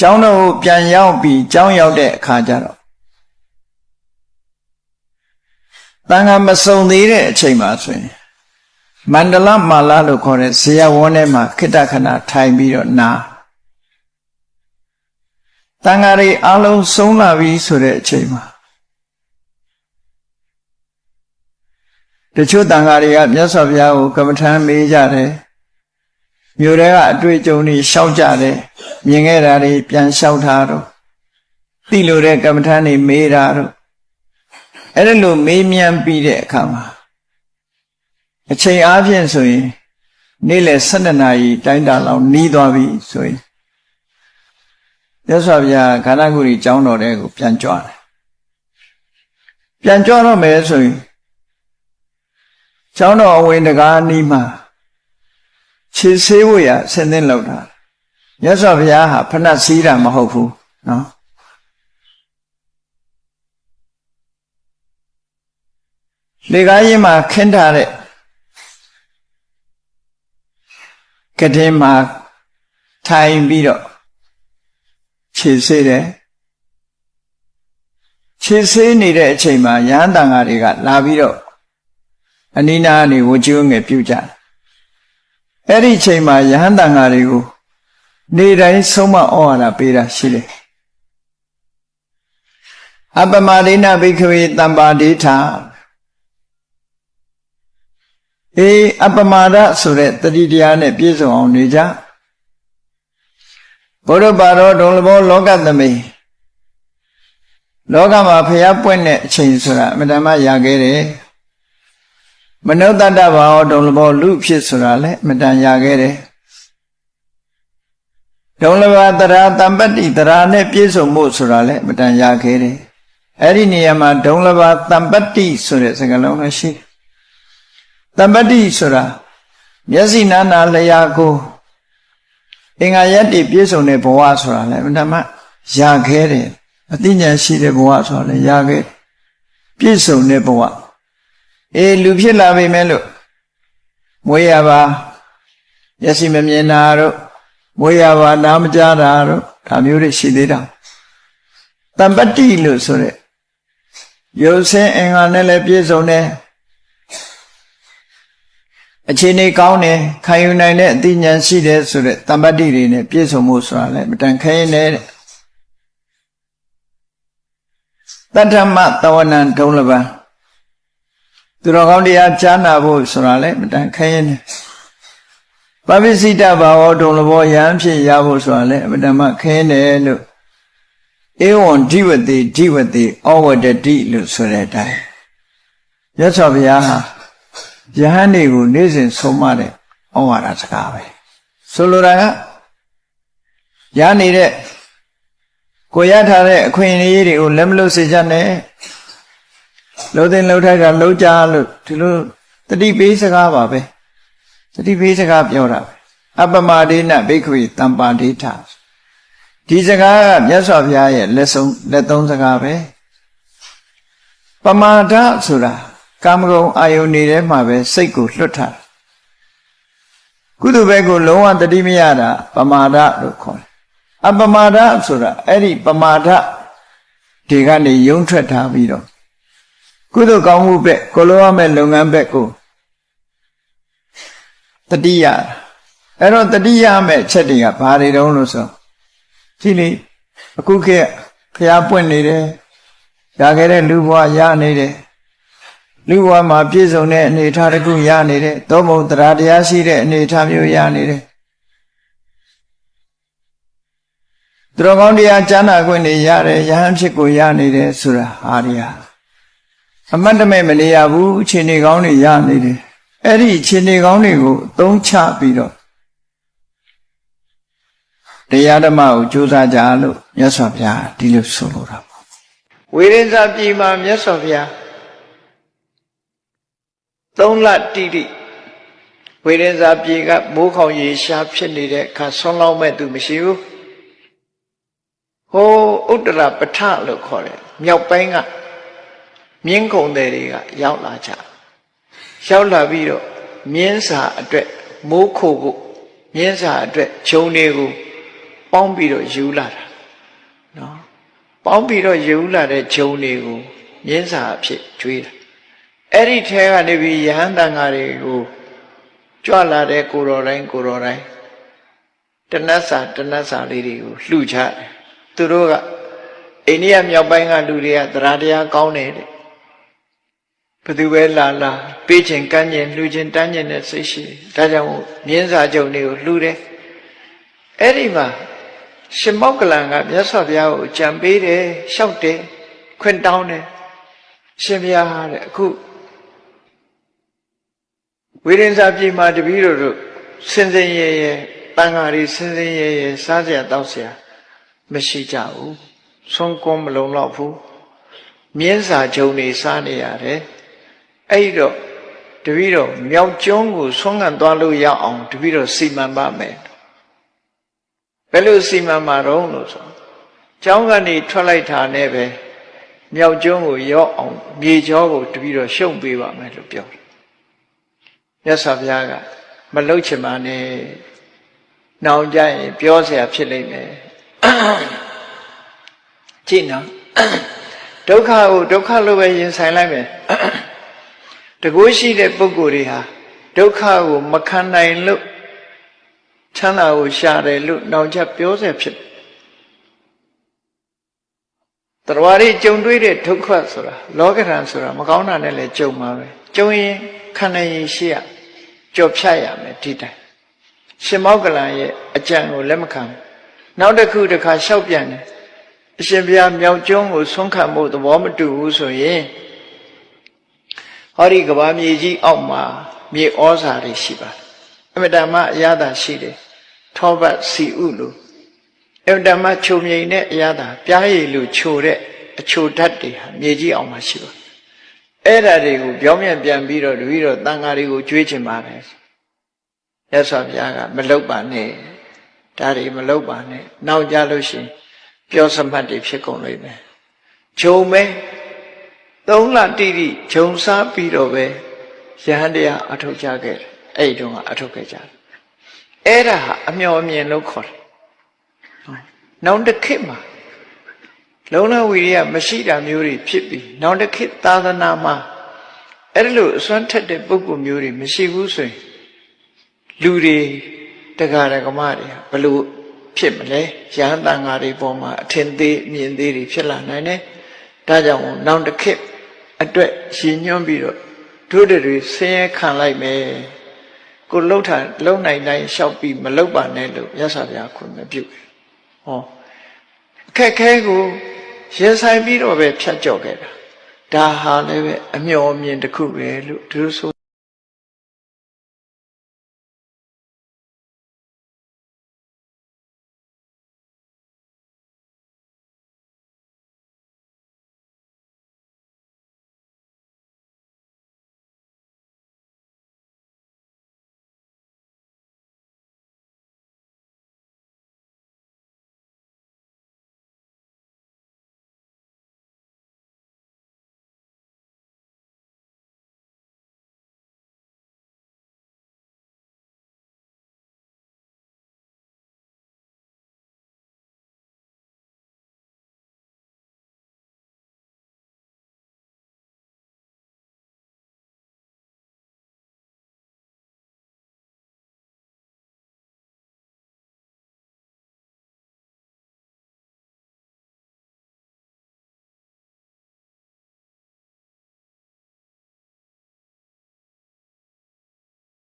ကျောင်းတော်ကိုပြန်ရောက်ပြီးကျောင်းရောက်တဲ့အခါကျတော့တန်ခါမစုံသေးတဲ့အချိန်မှာဆိုရင်မန္တလမာလာလို့ခေါ်တဲ့ဇေယဝန်းထဲမှာခိတ္တခဏထိုင်ပြီးတော့နာတန်ခါတွေအလုံးဆုံးလာပြီဆိုတဲ့အချိန်မှာတချို့တန်ခါတွေကမြတ်စွာဘုရားကိုကမ္မထမ်းမေးကြတယ် မြို့ထဲကအတွေ့အကြုံတွေရှောက်ကြတယ်မြင်ခဲ့တာတွေပြန်လျှောက်ထားတော့သိလို့တဲ့ကမ္မထမ်းတွေမေးတာတော့အဲ့ဒါလိုမေးမြန်းပြီးတဲ့အခါမှာအချိန်အားဖြင့်ဆိုရင်နေ့လယ်12နာရီတိုင်းတာလောက်နီးသွားပြီဆိုရင်ရသော်ဗျာခန္ဓာကိုယ်ကြီးကျောင်းတော်တဲ့ကိုပြန်ကြွတယ်ပြန်ကြွတော့မယ်ဆိုရင်ကျောင်းတော်အဝင်တကားနီးမှာ ခြေဆေးဝရဆင်းသင်းလောက်တာရသော်ဗျာဟာဖဏတ်စည်းတာမဟုတ်ဘူးနော်လေကားရင်မှာခင်းထားတဲ့ကတဲ့မှာထိုင်ပြီးတော့ခြေဆေးတယ်ခြေဆေးနေတဲ့အချိန်မှာရဟန်းတန်ဃာတွေကလာပြီးတော့အနိနာကနေဝကျွငယ်ပြုတ်ကြတယ် အဲ့ဒီအချိန်မှာယဟန်တန်ဃာတွေကိုနေတိုင်းဆုံးမဩဝါဒပေးတာရှိတယ်အပမဒိနဘိခဝေတမ္ပါဒိဋ္ဌာအေးအပမာဒဆိုတဲ့တတိတရားနဲ့ပြည့်စုံအောင်နေကြဘုရားပါတော်ဒုံလဘောလောကသမိလောကမှာဖျားပွင့်တဲ့အချိန်ဆိုတာအမတမရခဲ့တယ် မနုဿတ္တဘာဝဒုံလဘောလူဖြစ်ဆိုတာလည်းအမတန်ရခဲ့တယ်ဒုံလဘတရာတမ္ပတ္တိတရာနဲ့ပြည့်စုံမှုဆိုတာလည်းအမတန်ရခဲ့တယ်အဲ့ဒီနေရာမှာဒုံလဘတမ္ပတ္တိဆိုတဲ့စကားလုံးလည်းရှိတယ်တမ္ပတ္တိဆိုတာမျက်စိနာနာလျာကိုအင်္ဂါရက်တည်ပြည့်စုံတဲ့ဘဝဆိုတာလည်းအမှန်မှရခဲ့တယ်အသိဉာဏ်ရှိတဲ့ဘဝဆိုတာလည်းရခဲ့ပြည့်စုံတဲ့ဘဝ အေးလူဖြစ်လာပြီမဲ့လို့မွေးရပါမျက်စိမမြင်တာတို့မွေးရပါနားမကြားတာတို့ဒါမျိုးတွေရှိသေးတာတမ္ပတ္တိလို့ဆိုတဲ့ရုပ်ဆင်းအင်္ဂါနဲ့လည်းပြည့်စုံတယ်အခြေအနေကောင်းတယ်ခံယူနိုင်တဲ့အသိဉာဏ်ရှိတယ်ဆိုတဲ့တမ္ပတ္တိတွေနဲ့ပြည့်စုံမှုဆိုတာလည်းမတန်ခဲနေတဲ့တတ္ထမတဝနံဒုံလပံ သူတော်ကောင်းတရားကြားနာဖို့ဆိုတာလည်းမတန်ခဲနေပပိစိတဘာဝဒုံလဘောယံဖြစ်ရဖို့ဆိုတာလည်းအမတမခဲနေလို့ဧဝံဓိဝတိဓိဝတိဩဝတတိလို့ဆိုတဲ့အတိုင်းရသော်ဘုရားဟာယဟန်တွေကိုနေ့စဉ်ဆုံးမတဲ့ဩဝါဒစကားပဲဆိုလိုတာကရနေတဲ့ကိုရထားတဲ့အခွင့်အရေးတွေကိုလက်မလွတ်စေချနဲ့ လှုပ်တဲ့လှုပ်ထိုက်တာလှုပ်ကြလို့ဒီလိုတတိပေးစကားပါပဲတတိပေးစကားပြောတာပဲအပမဒိနဘိက္ခဝေတံပါဒိဋ္ဌဒီစကားကမြတ်စွာဘုရားရဲ့လက်ဆုံးလက်သုံးစကားပဲပမာဒဆိုတာကာမဂုဏ်အာယုန်နေထဲမှာပဲစိတ်ကိုလွတ်ထားကုသိုလ်ဘက်ကိုလုံးဝတတိမရတာပမာဒလို့ခေါ်တယ်အပမာဒဆိုတာအဲ့ဒီပမာဒဒီကနေယုံထွက်ထားပြီးတော့ ကုသိုလ်ကောင်းမှုဘက်ကိုလိုရမယ့်လုပ်ငန်းဘက်ကိုတတိယအဲ့တော့တတိယမဲ့ချက်တွေကဘာတွေတုံးလို့ဆိုကြည့်လေအခုခေတ်ဖျားပွင့်နေတယ်ရခဲ့တဲ့လူဘဝရနေတယ်လူဘဝမှာပြည့်စုံတဲ့အနေအထားတစ်ခုရနေတယ်သောမုံတရားတရားရှိတဲ့အနေအထားမျိုးရနေတယ်သူတော်ကောင်းတရားကျမ်းနာခွင့်တွေရတယ်ယဟန်ဖြစ်ကိုရနေတယ်ဆိုတာဟာရီဟာ အမတ်တမဲ့မနေရဘူးအချိန်နေကောင်းတွေရနေတယ်အဲ့ဒီအချိန်နေကောင်းတွေကိုသုံးချပြီးတော့တရားဓမ္မကိုကြိုးစားကြလို့မြတ်စွာဘုရားဒီလိုဆိုလိုတာပေါ့ဝိရိယပြည်မှာမြတ်စွာဘုရားသုံးလတိတိဝိရိယပြည်ကမိုးခေါင်ရေရှားဖြစ်နေတဲ့အခါဆွမ်းလောင်းမဲ့သူမရှိဘူးဟိုဥတ္တရပဋ္ဌလို့ခေါ်တယ်မြောက်ပိုင်းက မြင်းခုံတွေတွေကရောက်လာကြရောက်လာပြီးတော့မြင်းစာအတွက်မိုးခိုဖို့မြင်းစာအတွက်ဂျုံတွေကိုပေါင်းပြီးတော့ယူလာတာပေါင်းပြီးတော့ယေဟုလာတဲ့ဂျုံတွေကိုမြင်းစာအဖြစ်ကျွေးတာအဲ့ဒီထဲကနေပြီးယဟန်တန်ဃာတွေကိုကြွလာတဲ့ကိုတော်တိုင်းကိုတော်တိုင်းတနတ်စာတနတ်စာလေးတွေကိုလှူချတယ်သူတို့ကအိန္ဒိယမြောက်ပိုင်းကလူတွေကသရတရားကောင်းတယ်တဲ့ ဘယ်သူပဲလာလာပေးခြင်းကမ်းခြင်းလှူခြင်းတန်းခြင်းနဲ့စိတ်ရှိတယ်ဒါကြောင့်မို့မြင်းစာကြုံတွေကိုလှူတယ်အဲ့ဒီမှာရှင်မောက်ကလန်ကမြတ်စွာဘုရားကိုကြံပေးတယ်လျှောက်တယ်ခွင့်တောင်းတယ်ရှင်ဘုရားတဲ့အခုဝိရင်စာပြည်မှာတပည့်တော်တို့စင်စင်ရဲရဲတန်ဃာတွေစင်စင်ရဲရဲစားစရာတောက်စရာမရှိကြဘူးဆုံးကုန်းမလုံးတော့ဘူးမြင်းစာကြုံနေစားနေရတယ် အဲ့ဒီတော့တပည့်တော်မြောက်ကျွန်းကိုဆုံးခံသွားလို့ရအောင်တပည့်တော်စီမံပါမယ်ဘယ်လိုစီမံမှာတော့လို့ဆိုကျောင်းကနေထွက်လိုက်တာနဲ့ပဲမြောက်ကျွန်းကိုရောက်အောင်မြေကျောကိုတပည့်တော်ရှုံပေးပါမယ်လို့ပြောတယ်မြတ်စွာဘုရားကမလုတ်ချင်ပါနဲ့နောင်ကြရင်ပြောเสียဖြစ်လိမ့်မယ်ကြည့်နော်ဒုက္ခကိုဒုက္ခလို့ပဲရင်ဆိုင်လိုက်မယ် တကိုးရှိတဲ့ပုဂ္ဂိုလ်တွေဟာဒုက္ခကို မခံနိုင်လို့ချမ်းသာကိုရှာတယ်လို့နောင်ချပြောဆဲဖြစ်တယ်တရားတွေကြုံတွေ့တဲ့ဒုက္ခဆိုတာလောကရန်ဆိုတာမကောင်းတာနဲ့လည်းကြုံမှာပဲကြုံရင်ခံနိုင်ရင်ရှိရကြော်ဖြတ်ရမယ်ဒီတိုင်းရှင်မောကလန်ရဲ့အကြံကိုလက်မခံနောက်တစ်ခုတစ်ခါလျှောက်ပြန်တယ်အရှင်ဘုရားမြောက်ကျွန်းကိုဆွမ်းခံဖို့သဘောမတူဘူးဆိုရင် ဟောဒီကဘာမြေကြီးအောက်မှာမြေဩဇာတွေရှိပါတယ်အမတမအရသာရှိတယ်ထောပတ်စီဥလို့အမတမချုံမြိန်တဲ့အရသာပြားရည်လို့ခြုံတဲ့အချိုဓာတ်တွေဟာမြေကြီးအောက်မှာရှိပါတယ်အဲ့ဓာတွေကိုပြောင်းပြန်ပြန်ပြီးတော့တပည့်တော်တန်ဃာတွေကိုကြွေးချင်ပါတယ်ရသော်ဘုရားကမလုတ်ပါနဲ့ဒါတွေမလုတ်ပါနဲ့နောက်ကြလို့ရှိရင်ပြောစမှတ်တွေဖြစ်ကုန်လိမ့်မယ်ဂျုံမဲ သုံးလတိတိဂျုံစားပြီးတော့ပဲယဟန်တရားအထုတ်ကြခဲ့တယ်အဲ့ဒီတော့ကအထုတ်ခဲ့ကြတယ်အဲ့ဒါဟာအမျော်အမြင်လို့ခေါ်တယ်နောက်တစ်ခေတ်မှာလုံလဝီရိယမရှိတာမျိုးတွေဖြစ်ပြီးနောက်တစ်ခေတ်သာသနာမှာအဲ့လိုအစွမ်းထက်တဲ့ပုဂ္ဂိုလ်မျိုးတွေမရှိဘူးဆိုရင်လူတွေတရားဓမ္မတွေဘလို့ဖြစ်မလဲရဟန်းတန်ဃာတွေပေါ်မှာအထင်သေးမြင်သေးတွေဖြစ်လာနိုင်တယ်ဒါကြောင့်နောက်တစ်ခေတ် အတွက်ရှင်ညွှန်းပြီးတော့တို့တွေဆင်းရဲခံလိုက်မယ်ကိုလှုပ်တာလှုပ်နိုင်တိုင်းရှောက်ပြီးမလှုပ်ပါနဲ့လို့ရသော်ဗျာခွင့်မပြုဘူးဟောအခက်ခဲကိုရင်ဆိုင်ပြီးတော့ပဲဖြတ်ကျော်ခဲ့တာဒါဟာလည်းပဲအမျော်အမြင်တစ်ခုပဲလို့သူတို့ဆို